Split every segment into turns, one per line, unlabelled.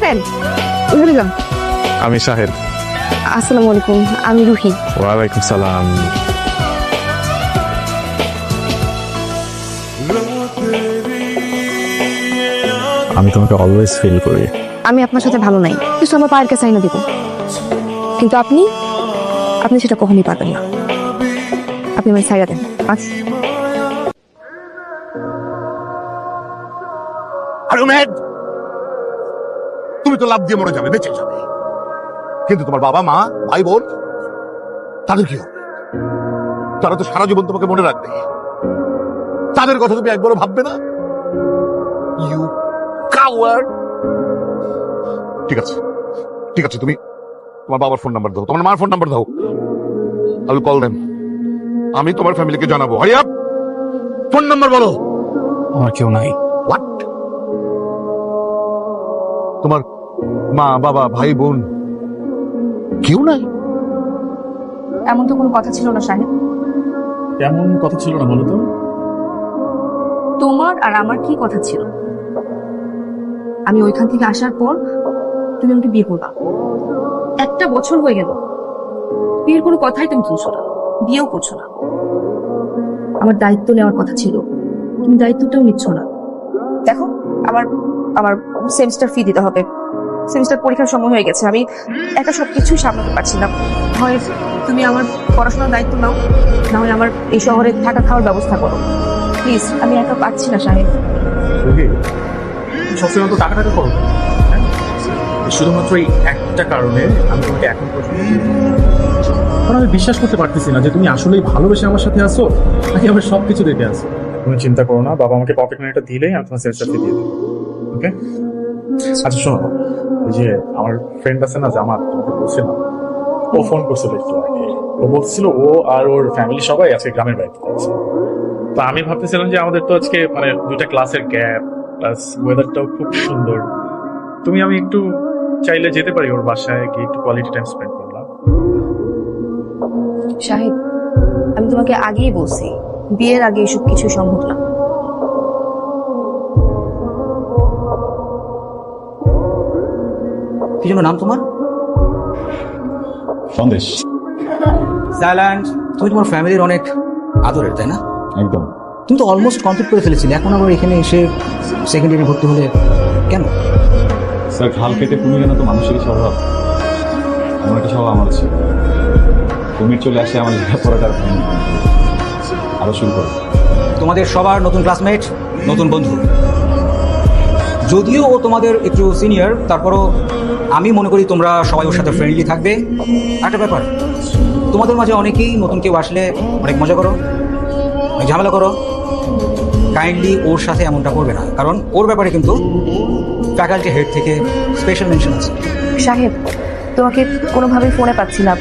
আছেন
আমি শাহেদ।
আসসালামু আলাইকুম আমি রুহি।
ওয়ালাইকুম সালাম। আমি তোমাকে অলওয়েজ ফিল করি।
আমি আপনার সাথে ভালো নাই কিছু আমার পায়ের কাছে আইনা দিব। কিন্তু আপনি আপনি সেটা কখনই পারবেন না। আপনি আমার সাইডা দেন আচ্ছা
আরে ম্যাড তুমি তো লাভ দিয়ে মরে যাবে বেঁচে যাবে। কিন্তু তোমার বাবা মা ভাই বোন তাদের কি হবে? তারা তো সারা জীবন তোমাকে মনে রাখবে। তাদের কথা তুমি একবারও ভাববে না? ইউ কাওয়ার্ড ঠিক আছে ঠিক আছে তুমি তোমার বাবার ফোন নাম্বার দাও। তোমার মার ফোন নাম্বার দাও। আমি কল দেন আমি তোমার ফ্যামিলিকে জানাব। হারিয়া ফোন নাম্বার বলো।
আমার কেউ নাই।
হোয়াট তোমার মা বাবা ভাই বোন। কেউ নাই?
এমন তো কোনো কথা ছিল না সাহেব।
তেমন কথা ছিল না বলো তো।
তোমার আর আমার কি কথা ছিল? আমি ওইখান থেকে আসার পর তুমি আমাকে বিয়ে করবা। একটা বছর হয়ে গেল। বিয়ের কোনো কথাই তুমি তুলছো না। বিয়েও করছ না। আমার দায়িত্ব নেওয়ার কথা ছিল। তুমি দায়িত্বটাও নিচ্ছ না। দেখো আমার আমার সেমিস্টার ফি দিতে হবে। সেমিস্টার পরীক্ষার সময় হয়ে গেছে। আমি একা সবকিছু সামলাতে পারছি না। হয় তুমি আমার পড়াশোনার দায়িত্ব নাও, না হয় আমার এই শহরে থাকা খাওয়ার ব্যবস্থা করো। প্লিজ, আমি একা পাচ্ছি না, সাহেব।
সবসময় তো টাকা টাকা করো। হ্যাঁ? শুধুমাত্র এই একটা কারণে আমি তোমাকে এখন কারণ আমি বিশ্বাস করতে পারতেছি না যে তুমি আসলেই ভালোবেসে আমার সাথে আসো নাকি আমার সব কিছু রেখে আসো তুমি চিন্তা করো না, বাবা আমাকে পকেট মানিটা দিলেই আমি তোমার সেলসটাকে দিয়ে দেবো। ওকে আচ্ছা শোনো। ওই যে আমার ফ্রেন্ড আছে না জামাত তোমাকে বলছে না, ও ফোন করছিল একটু আগে। ও বলছিল ও আর ওর ফ্যামিলি সবাই আজকে গ্রামের বাড়িতে আছে তো আমি ভাবতেছিলাম যে আমাদের তো আজকে মানে দুইটা ক্লাসের গ্যাপ প্লাস ওয়েদারটাও খুব সুন্দর। তুমি আমি একটু চাইলে যেতে পারি ওর বাসায়, গিয়ে একটু কোয়ালিটি টাইম স্পেন্ড করলাম।
শাহিদ, আমি তোমাকে আগেই বলছি, বিয়ের আগে এসব কিছু সম্ভব না।
জন্য নাম তোমার?
সন্দেশ।
সাইল্যান্ড তুমি তোমার ফ্যামিলির অনেক আদরের তাই না?
একদম।
তুমি তো অলমোস্ট কমপ্লিট করে ফেলেছিলে এখন আবার এখানে এসে সেকেন্ড ইয়ারে ভর্তি হলে কেন?
স্যার খাল কেটে কুমির আনা তো মানুষেরই স্বভাব। এমন একটা স্বভাব আমার ছিল কুমির চলে আসে আমার লেখাপড়াটা আর হয়নি আরও শুরু করো।
তোমাদের সবার নতুন ক্লাসমেট নতুন বন্ধু। যদিও ও তোমাদের একটু সিনিয়র তারপরও আমি মনে করি তোমরা সবাই ওর সাথে ফ্রেন্ডলি থাকবে। একটা ব্যাপার, তোমাদের মাঝে অনেকেই নতুন কেউ আসলে অনেক মজা করো, অনেক ঝামেলা করো। কাইন্ডলি ওর সাথে এমনটা করবে না, কারণ ওর ব্যাপারে কিন্তু ফ্যাকাল্টি হেড থেকে স্পেশাল মেনশন আছে।
সাহেব, তোমাকে কোনোভাবেই ফোনে পাচ্ছি না।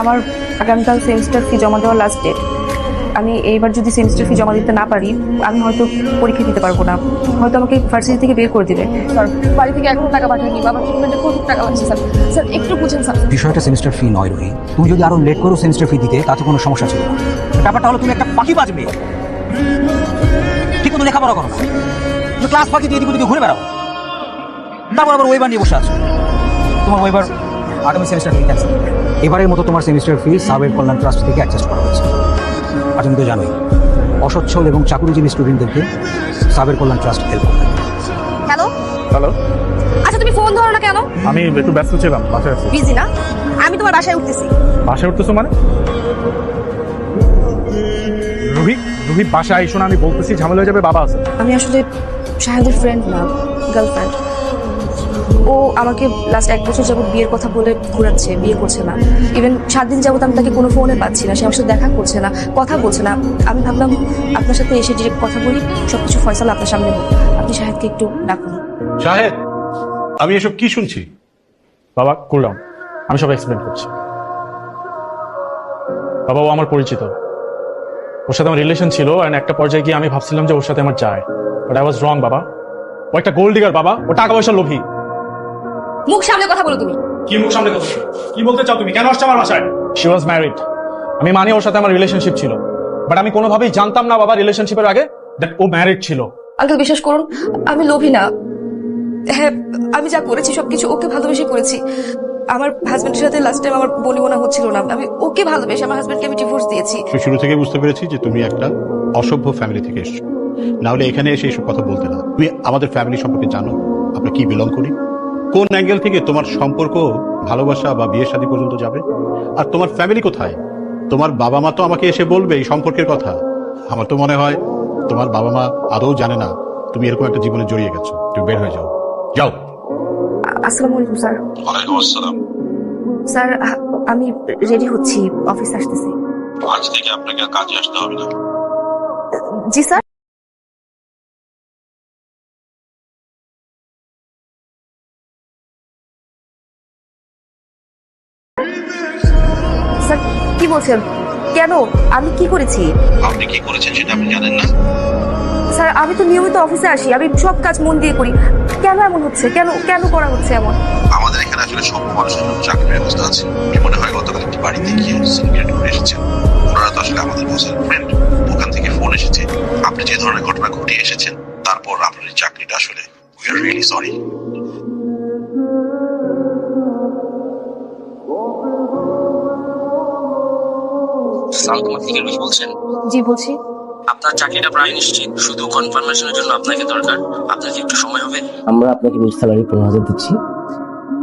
আমার আগামীকাল সেমিস্টার ফি জমা দেওয়ার লাস্ট ডেট আমি এইবার যদি সেমিস্টার ফি জমা দিতে না পারি আমি হয়তো পরীক্ষা দিতে পারব না। হয়তো আমাকে ভার্সিটি থেকে বের করে দিবে। স্যার বাড়ি থেকে এখনও টাকা পাঠায়নি বাবার ট্রিটমেন্টে প্রচুর টাকা লাগছে স্যার। স্যার একটু বুঝেন স্যার।
বিষয়টা সেমিস্টার ফি নয় রোহি। তুমি যদি আরও লেট করো সেমিস্টার ফি দিতে তাতে কোনো সমস্যা ছিল না। ব্যাপারটা হলো তুমি একটা ফাঁকি বাজবে। ঠিক মতো লেখাপড়া করো না। তুমি ক্লাস ফাঁকি দিয়ে এদিক ওদিকে ঘুরে বেড়াও। তারপর আবার ওয়েবার নিয়ে বসে আছো। তোমার ওয়েবার আগামী সেমিস্টার ফি ক্যান্সেল এবারের মতো তোমার semester fee Saber Kalyan trust থেকে অ্যাডজাস্ট করা হয়েছে। তুমি তো জানোই অসচ্ছল এবং চাকুরিজীবী স্টুডেন্টদেরকে সাবের কল্যাণ ট্রাস্ট হেল্প করে
হ্যালো?
হ্যালো?
আচ্ছা তুমি ফোন ধরো না কেন?
আমি একটু ব্যস্ত ছিলাম বাসায় আছি।
বিজি না? আমি তোমার বাসায় উঠতেছি।
বাসায় উঠতেছো মানে? রুহি রুহি বাসায় আইসো না আমি বলতেছি ঝামেলা হয়ে যাবে বাবা আছে।
আমি আসলে শাহেদের ফ্রেন্ড না গার্লফ্রেন্ড ও আমাকে লাস্ট এক বছর যাবত বিয়ের কথা বলে ঘোরাচ্ছে বিয়ে করছে না। ইভেন সাত দিন যাবত আমি তাকে কোনো ফোনে পাচ্ছি না সে আমার সাথে দেখা করছে না কথা বলছে না। আমি ভাবলাম আপনার সাথে এসে ডিরেক্ট কথা বলি সবকিছু ফয়সালা আপনার সামনে হোক। আপনি শাহেদকে একটু ডাকুন।
শাহেদ আমি এসব কি শুনছি?
বাবা কুল ডাউন আমি সব এক্সপ্লেন করছি। বাবা ও আমার পরিচিত। ওর সাথে আমার রিলেশন ছিল অ্যান্ড একটা পর্যায়ে গিয়ে আমি ভাবছিলাম যে ওর সাথে আমার যায়। বাট আই ওয়াজ রং বাবা। ও একটা গোল্ড ডিগার বাবা। ও টাকা পয়সা লোভী।
মুখ সামনে কথা বলো তুমি।
কি মুখ সামনে কথা কি বলতে চাও তুমি? কেন আসছো আমার বাসায়? শি ওয়াজ ম্যারিড আমি মানি ওর সাথে আমার রিলেশনশিপ ছিল। বাট আমি কোনোভাবেই জানতাম না বাবা রিলেশনশিপের আগে দ্যাট ও ম্যারিড ছিল।
আঙ্কেল বিশ্বাস করুন আমি লোভী না। হ্যাঁ আমি যা করেছি সবকিছু ওকে ভালোবেসে করেছি। আমার হাজবেন্ডের সাথে লাস্ট টাইম আমার বলি মনে হচ্ছিল না। আমি ওকে ভালোবেসে আমার হাজবেন্ডকে আমি ডিভোর্স দিয়েছি।
তো শুরু থেকে বুঝতে পেরেছি যে তুমি একটা অসভ্য ফ্যামিলি থেকে এসছো। না হলে এখানে এসে এসব কথা বলতে না। তুমি আমাদের ফ্যামিলি সম্পর্কে জানো। আমরা কি বিলং করি? কোন অ্যাঙ্গেল থেকে তোমার সম্পর্ক ভালোবাসা বা বিয়ে শাদী পর্যন্ত যাবে? আর তোমার ফ্যামিলি কোথায়? তোমার বাবা মা তো আমাকে এসে বলবে এই সম্পর্কের কথা। আমার তো মনে হয় তোমার বাবা মা আদৌ জানে না তুমি এরকম একটা জীবনে জড়িয়ে গেছো। তুমি বের হয়ে যাও। যাও।
আ- আসসালামু আলাইকুম স্যার।
ওয়ালাইকুম আসসালাম।
স্যার আমি রেডি হচ্ছি। অফিস আসতেছি।
আজ থেকে আপনাকে কাজে আসতে হবে না।
জি স্যার। বলছেন কেন? আমি কি করেছি?
আপনি কি করেছেন সেটা আপনি জানেন না?
স্যার আমি তো নিয়মিত অফিসে আসি আমি সব কাজ মন দিয়ে করি। কেন এমন হচ্ছে? কেন কেন করা হচ্ছে এমন?
আমাদের এখানে আসলে সব মানুষের জন্য চাকরির ব্যবস্থা আছে। আপনি মনে হয় গতকাল একটি বাড়িতে গিয়ে সিগারেট করে এসেছেন? ওনারা তো আসলে আমাদের বসের ফ্রেন্ড ওখান থেকে ফোন এসেছে আপনি যে ধরনের ঘটনা ঘটিয়ে এসেছেন তারপর আপনার চাকরিটা আসলে উই আর রিয়েলি সরি
বলছেন
জি বলছি।
আপনার চাকরিটা প্রায় নিশ্চিত শুধু কনফার্মেশনের জন্য আপনাকে দরকার। আপনার কি একটু সময় হবে?
আমরা আপনাকে স্যালারি পনেরো হাজার দিচ্ছি।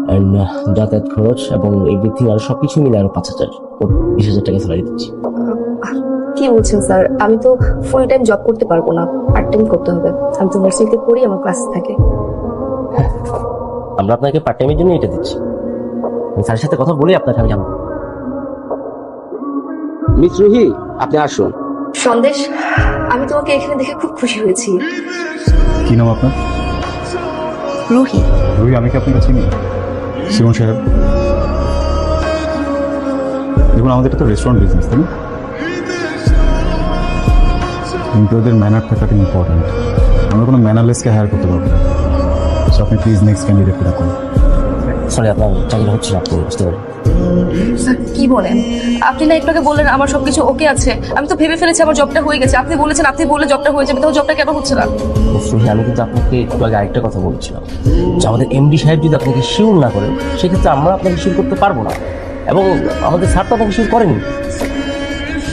অ্যান্ড যাতায়াত খরচ এবং এভরিথিং আর সবকিছু মিলে আরও পাঁচ হাজার বিশ হাজার টাকা স্যালারি দিচ্ছি।
কি বলছেন স্যার? আমি তো ফুল টাইম জব করতে পারব না। পার্ট টাইম করতে হবে। আমি তো ভার্সিটিতে পড়ি আমার ক্লাস থাকে।
আমরা আপনাকে পার্ট টাইমের জন্য এটা দিচ্ছি। স্যারের সাথে কথা বলে আপনাকে আমি জানাব। মিস রুহি আপনি আসুন।
সন্দেশ আমি তোমাকে এখানে দেখে খুব খুশি হয়েছি।
কি নাম আপনার?
রুহি।
রুই আমি কি আপনাকে চিনি? শিবন সাহেব। দেখুন আমাদের তো রেস্টুরেন্ট বিজনেস তাই না? কিন্তু ওদের ম্যানার থাকাটা ইম্পর্টেন্ট আমরা কোনো ম্যানারলেসকে হায়ার করতে পারব না। So আপনি প্লিজ নেক্সট ক্যান্ডিডেটকে রাখুন
সরি আপনার চাকরিটা হচ্ছে না আপনি বুঝতে
স্যার কি বলেন? আপনি না একটু আগে বললেন আমার সবকিছু ওকে আছে। আমি তো ভেবে ফেলেছি আমার জবটা হয়ে গেছে। আপনি বলেছেন আপনি বললে জবটা হয়ে যাবে তাহলে জবটা কেন হচ্ছে না?
আমি কিন্তু আপনাকে একটু আগে আরেকটা কথা বলেছিলাম। যে আমাদের এমডি সাহেব যদি আপনাকে শিওর না করেন সেক্ষেত্রে আমরা আপনাকে শিওর করতে পারব না। এবং আমাদের স্যার তো আপনাকে শিওর করেনি।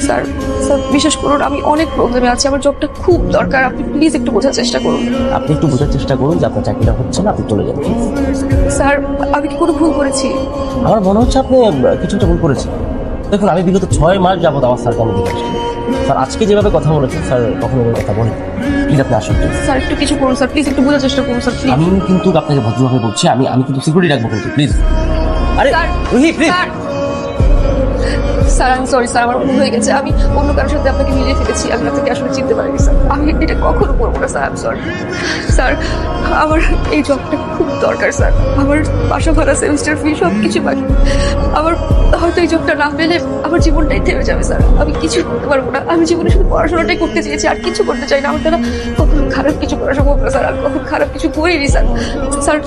স্যার স্যার বিশেষ করুন আমি অনেক প্রবলেমে আছি। আমার জবটা খুব দরকার। আপনি প্লিজ একটু বোঝার চেষ্টা করুন।
আপনি একটু বোঝার চেষ্টা করুন যে আপনার চাকরিটা হচ্ছে না আপনি চলে যান। please।
স্যার আমি কি কোনো ভুল করেছি?
আমার মনে হচ্ছে আপনি আহ, কিছু একটা ভুল করেছেন। দেখুন আমি বিগত ছয় মাস যাবত আমার স্যারকে আমি দেখে স্যার আজকে যেভাবে কথা বলেছেন স্যার কখনো কথা বলেন প্লিজ আপনি আসুন।
স্যার একটু কিছু করুন স্যার প্লিজ একটু বোঝার চেষ্টা করুন স্যার
আমি কিন্তু আপনাকে ভদ্রভাবে বলছি আমি আমি কিন্তু সিকিউরিটি রাখব কিন্তু প্লিজ। আরে প্লিজ।
স্যার আমি সরি স্যার, আমার ভুল হয়ে গেছে। আমি অন্য কারোর সাথে আপনাকে মিলিয়ে ফেলেছি, আমি আপনাকে আসলে চিনতে পারিনি, স্যার। আমি এটা কখনো করব না, স্যার আমি সরি স্যার, আমার এই জবটা খুব দরকার, স্যার। আমার বাসা ভাড়া সেমিস্টার ফি সব কিছু বাকি। আমার হয়তো এই জবটা না পেলে আমার জীবনটাই থেমে যাবে, স্যার। আমি কিছু করতে পারব না। আমি জীবনে শুধু পড়াশোনাটাই করতে চেয়েছি, আর কিছু করতে চাই না। আমার দ্বারা কখনো খারাপ কিছু করা সম্ভব না, স্যার। আমি কখনো খারাপ কিছু করিনি, স্যার। স্যার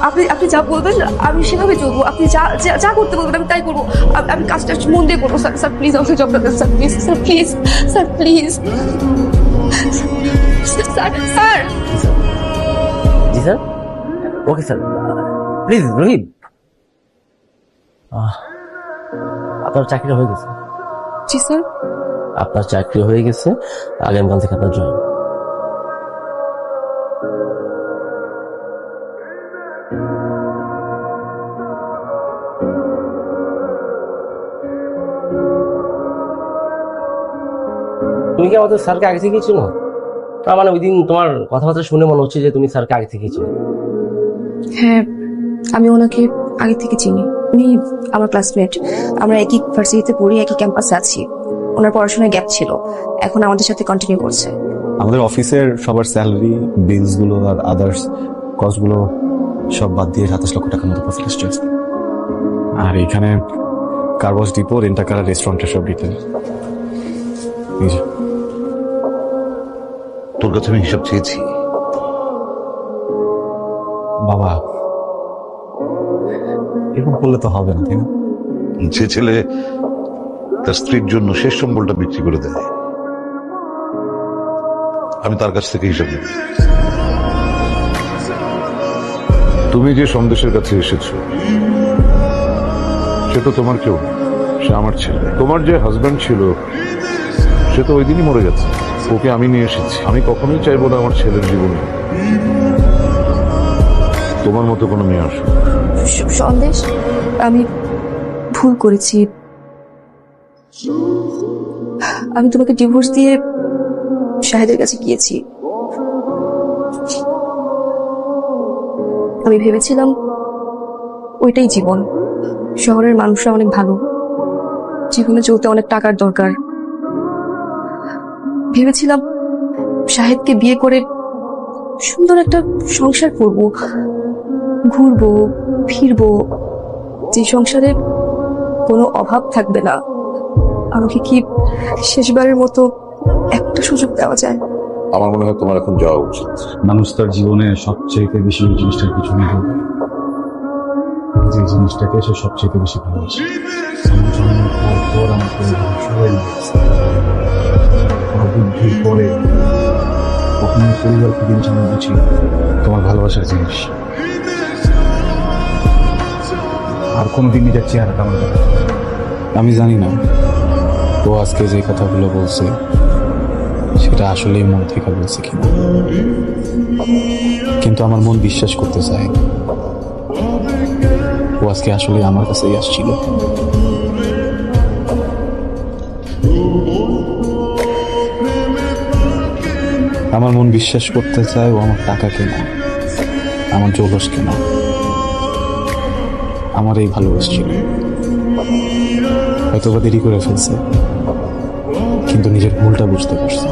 আপনি আপনি যা বলবেন, আমি সেভাবে চলবো। আপনি যা- যা করতে বলবেন, আমি তাই করব। আমি কাজটা মন দিয়ে করব স্যার স্যার প্লিজ আমাকে জবটা দেন sir please sir please sir please sir sir
G sir okay sir please আহ, আপনার চাকরি হয়ে গেছে।
জি স্যার
আপনার চাকরি হয়ে গেছে আগামীকাল থেকে আপনার জয়েন তুমি কি আমাদের স্যারকে আগে থেকেই চিনো? তার মানে ওই দিন তোমার কথাবার্তা শুনে মনে হচ্ছে যে তুমি স্যারকে আগে থেকেই চিনো।
হ্যাঁ আমি ওনাকে আগে থেকে চিনি। উনি আমার ক্লাসমেট আমরা একই ভার্সিটিতে পড়ি একই ক্যাম্পাসে আছি। ওনার পড়াশোনায় গ্যাপ ছিল। এখন আমাদের সাথে কন্টিনিউ করছে।
আমাদের অফিসের সবার স্যালারি বিলসগুলো আর আদার্স কস্টগুলো সব বাদ দিয়ে সাতাশ লক্ষ টাকার মতো প্রফিট এসছে আর এখানে কারবাস ডিপো রেন্টাকার আর রেস্টুরেন্টের সব ডিটেল
তোর কাছে আমি হিসাব চেয়েছি।
বাবা, এরকম করলে তো হবে না, তাই না?
যে ছেলে তার স্ত্রীর জন্য শেষ সম্বলটা বিক্রি করে দেয়, আমি তার কাছ থেকে হিসাব নেব। তুমি যে সন্দেশের কাছে এসেছ, সে তো তোমার কেউ সে আমার ছেলে। তোমার যে হাজবেন্ড ছিল, সে তো ওই দিনই মরে গেছে। ওকে আমি নিয়ে এসেছি। আমি কখনোই চাইব না আমার ছেলের জীবনে। তোমার মতো কোনো মেয়ে আসুক।
সন্দেশ, আমি ভুল করেছি। আমি তোমাকে ডিভোর্স দিয়ে শাহেদের কাছে গিয়েছি। আমি ভেবেছিলাম ওইটাই জীবন। শহরের মানুষরা অনেক ভালো। জীবনে চলতে অনেক টাকার দরকার। ভেবেছিলাম শাহেদকে বিয়ে করে সুন্দর একটা সংসার করব। ঘুরবো ফিরবো। যে সংসারে কোনো অভাব থাকবে না। আমাকে কি শেষবারের মতো একটা সুযোগ দেওয়া যায়?
আমার মনে হয় তোমার এখন যাওয়া উচিত।
মানুষ তার জীবনে সবচেয়ে বেশি জিনিসটার পিছনে যে জিনিসটাকে সে সবচেয়ে বেশি ভালোবাসে। আমার জন্মের পর পর আমাকে সবাই বুদ্ধির পরে কখনো পরিবারকে জিনিস আমি বুঝি তোমার ভালোবাসার জিনিস। আর কোনোদিন নিজের চেহারাটা আমার আমি জানি না। ও আজকে যে কথাগুলো বলছে, সেটা আসলেই মন থেকে বলছে কিনা। কিন্তু আমার মন বিশ্বাস করতে চায়। ও আজকে আসলে আমার কাছেই আসছিল। আমার মন বিশ্বাস করতে চায় ও আমার টাকা কেনা আমার জলস কেনা আমার এই ভালোবাসছিল হয়তো বা দেরি করে ফেলছে, কিন্তু নিজের ভুলটা বুঝতে পারছে।